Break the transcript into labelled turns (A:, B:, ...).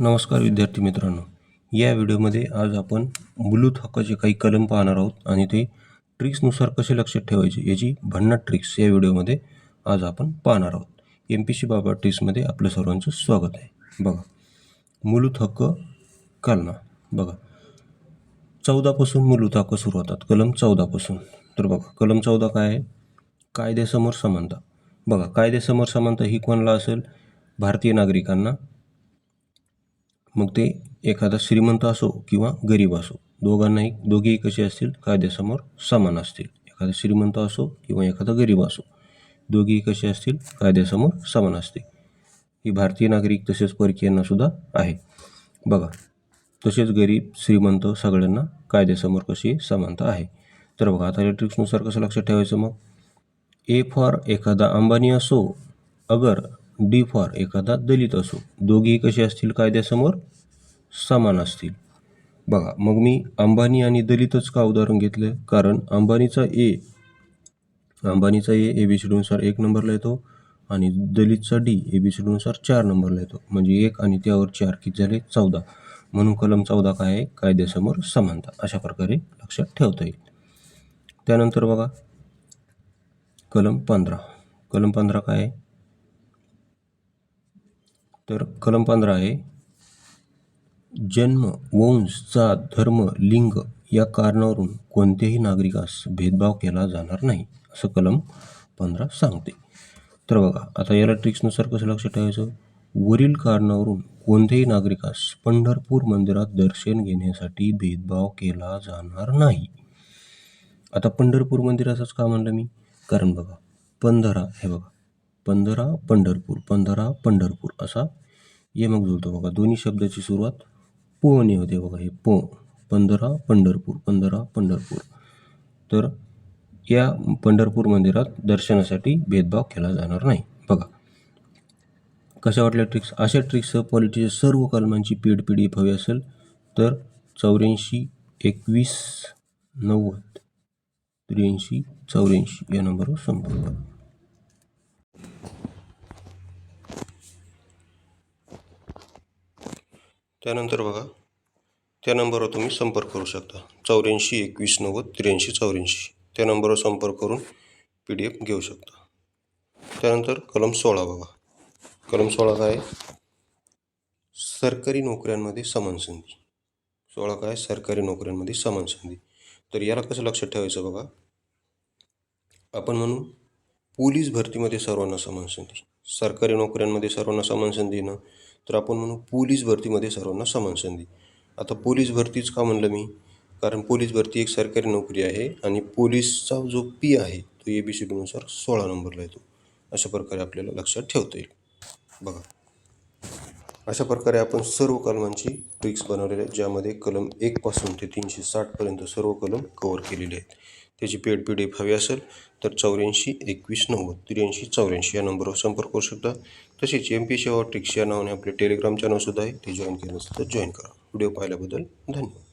A: नमस्कार विद्यार्थी मित्रांनो. या व्हिडिओमध्ये आज आपण मूलभूत हक्काचे काही कलम पाहणार आहोत आणि ते ट्रिक्सनुसार कसे लक्षात ठेवायचे याची भन्नाट ट्रिक्स या व्हिडिओमध्ये आज आपण पाहणार आहोत. एम पी सी बाबा ट्रिक्समध्ये आपलं सर्वांचं स्वागत आहे. बघा. मूलभूत हक्क कलमा. बघा. चौदापासून मूलभूत हक्क सुरू होतात. कलम चौदापासून. तर बघा कलम चौदा काय आहे? कायद्यासमोर समानता. बघा कायद्यासमोर समानता ही कोणाला असेल? भारतीय नागरिकांना मग ते एखादा श्रीमंत असो किंवा गरीब असो दोघांनाही दोघेही कसे असतील? कायद्यासमोर समान असतील. एखादा श्रीमंत असो किंवा एखादा गरीब असो दोघेही कसे असतील? कायद्यासमोर समान असतील. ही भारतीय नागरिक तसेच परकीयांनासुद्धा आहे. बघा तसेच गरीब श्रीमंत सगळ्यांना कायद्यासमोर कशी समानता आहे? तर बघा आता इलेक्ट्रिक्सनुसार कसं लक्षात ठेवायचं मग? ए फॉर एखादा अंबानी असो अगर डी फॉर एखादा दलित असो. दोघेही कसे असतील कायद्यासमोर? समान असतील. बघा मग मी अंबानी आणि दलितच का उदाहरण घेतलं कारण अंबानीचा ए अंबानीचा ए ए बी सीडीनुसार एक नंबरला येतो आणि दलितचा डी ए बी सीडीनुसार चार नंबरला येतो. म्हणजे एक आणि त्यावर चार किती झाले? चौदा. म्हणून कलम चौदा काय आहे? कायद्यासमोर समानता. अशा प्रकारे लक्षात ठेवता येईल. त्यानंतर बघा कलम पंधरा. कलम पंधरा काय आहे? तर कलम पंधरा आहे. जन्म वंश जात धर्म लिंग या कारणावरून कोणत्याही नागरिकास भेदभाव केला जाणार नाही असं कलम पंधरा सांगते. तर बघा आता याला ट्रिक्सनुसार कसं लक्षात ठेवायचं? वरील कारणावरून कोणत्याही नागरिकास पंढरपूर मंदिरात दर्शन घेण्यासाठी भेदभाव केला जाणार नाही. आता पंढरपूर मंदिराचंच का म्हणलं मी? कारण बघा पंधरा हे बघा पंधरा पंढरपूर पंधरा पंढरपूर असा यमक जुळतो बघा. दोन्ही शब्दाची सुरुवात पोने होते बघा हे पो पंधरा पंढरपूर पंधरा पंढरपूर. तर या पंढरपूर मंदिरात दर्शनासाठी भेदभाव केला जाणार नाही. बघा. कशा वाटल्या ट्रिक्स अशा ट्रिक्ससह पॉलिटीच्या सर्व कलमांची पीड पी डी एफ हवी असेल तर चौऱ्याऐंशी एकवीस नव्वद त्र्याऐंशी चौऱ्याऐंशी या नंबरवर संपर्क त्यानंतर बघा त्या नंबरवर तुम्ही संपर्क करू शकता. चौऱ्याऐंशी एकवीस नव्वद त्र्याऐंशी चौऱ्याऐंशी. त्या नंबरवर संपर्क करून पी डी एफ घेऊ शकता. त्यानंतर कलम सोळा बघा. कलम सोळा काय आहे? सरकारी नोकऱ्यांमध्ये समान संधी. सोळा काय सरकारी नोकऱ्यांमध्ये समान संधी. तर याला कसं लक्षात ठेवायचं बघा? आपण म्हणू पोलीस भरतीमध्ये सर्वांना समान संधी. सरकारी नोकऱ्यांमध्ये सर्वांना समान संधी ना? तर आपण म्हणू पोलीस भरतीमध्ये सर्वांना समान संधी. आता पोलीस भरतीच का म्हणलं मी? कारण पोलीस भरती एक सरकारी नोकरी आहे आणि पोलीसचा जो पी आहे तो ए बी सी डीनुसार सोळा नंबरला येतो. अशा प्रकारे आपल्याला लक्षात ठेवता येईल. बघा. अशा प्रकारे आपण सर्व कलमांची ट्रिक्स बनवलेल्या आहेत ज्यामध्ये कलम एकपासून ते तीनशे साठपर्यंत सर्व कलम कवर केलेले आहेत. त्याची पेड पी डी एफ हवी असेल तर चौऱ्याऐंशी एकवीस नव्वद त्र्याऐंशी चौऱ्याऐंशी या नंबरवर संपर्क करू शकता. तसेच एम पी सेवा ट्रिक्स या नावाने आपले टेलिग्राम चॅनलसुद्धा आहे ते जॉईन केलं तर जॉईन करा. व्हिडिओ पाहिल्याबद्दल धन्यवाद.